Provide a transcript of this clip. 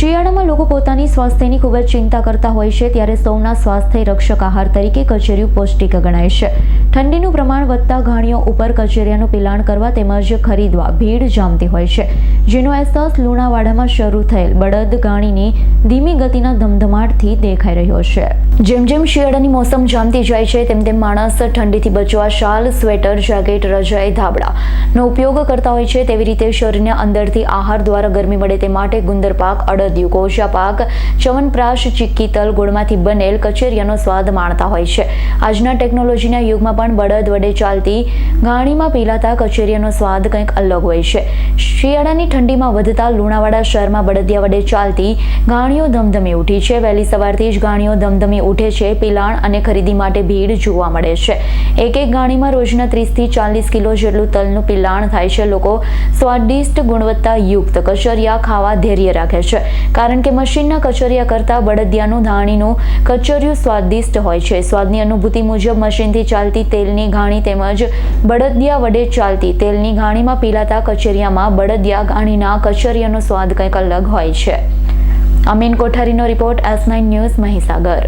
શિયાળામાં લોકો પોતાની સ્વાસ્થ્યની ખૂબ જ ચિંતા કરતા હોય છે, ત્યારે સૌના સ્વાસ્થ્ય રક્ષક આહાર તરીકે કચેરીઓ પૌષ્ટિક ગણાય છે. ઠંડીનું પ્રમાણ વધતા ઘાણીઓ ઉપર કચેરિયાનું પિલાણ કરવા તેમજ ખરીદવા ભીડ જામતી હોય છે. જેનો અહેસાસ લુણાવાડામાં શરૂ થયેલ બળદ ગાણીની ધીમી ગતિના ધમધમાટથી દેખાઈ રહ્યો છે. જેમ જેમ શિયાળાની મોસમ જામતી જાય છે, તેમ તેમ માણસ ઠંડીથી બચવા શાલ, સ્વેટર, જેકેટ, રજાઈ ધાબળાનો ઉપયોગ કરતા હોય છે. તેવી રીતે શરીરને અંદરથી આહાર દ્વારા ગરમી મળે તે માટે ગુંદર પાક, અડદિયું કોશા પાક, ચવનપ્રાશ, ચીક્કી તલ ગોળમાંથી બનેલ કચેરિયાનો સ્વાદ માણતા હોય છે. આજના ટેકનોલોજીના યુગમાં પણ બળદ વડે ચાલતી ઘાણીમાં પીલાતા કચેરિયાનો સ્વાદ કંઈક અલગ હોય છે. શિયાળાની ઠંડીમાં વધતા લુણાવાડા શહેરમાં બળદિયા વડે ચાલતી ગાણીઓ ધમધમી ઉઠી છે. વહેલી સવારથી જ ગાણીઓ ધમધમી ઉઠે છે. પિલાણ અને ખરીદી માટે ભીડ જોવા મળે છે. એક એક ગાણીમાં રોજના ત્રીસથી ચાલીસ કિલો જેટલું તલનું પિલાણ થાય છે. લોકો સ્વાદિષ્ટ ગુણવત્તાયુક્ત કચરિયા ખાવા ધૈર્ય રાખે છે. કારણ કે મશીનના કચરિયા કરતાં બળદિયાનું ધાણીનું કચરિયું સ્વાદિષ્ટ હોય છે. સ્વાદની અનુભૂતિ મુજબ મશીનથી ચાલતી તેલની ઘાણી તેમજ બળદિયા વડે ચાલતી તેલની ઘાણીમાં પીલાતા કચરિયામાં બળદિયા ઘાણીના કચરિયાનો સ્વાદ કંઈક અલગ હોય છે. Amin કોઠારીનો report S nine news Mahisagar.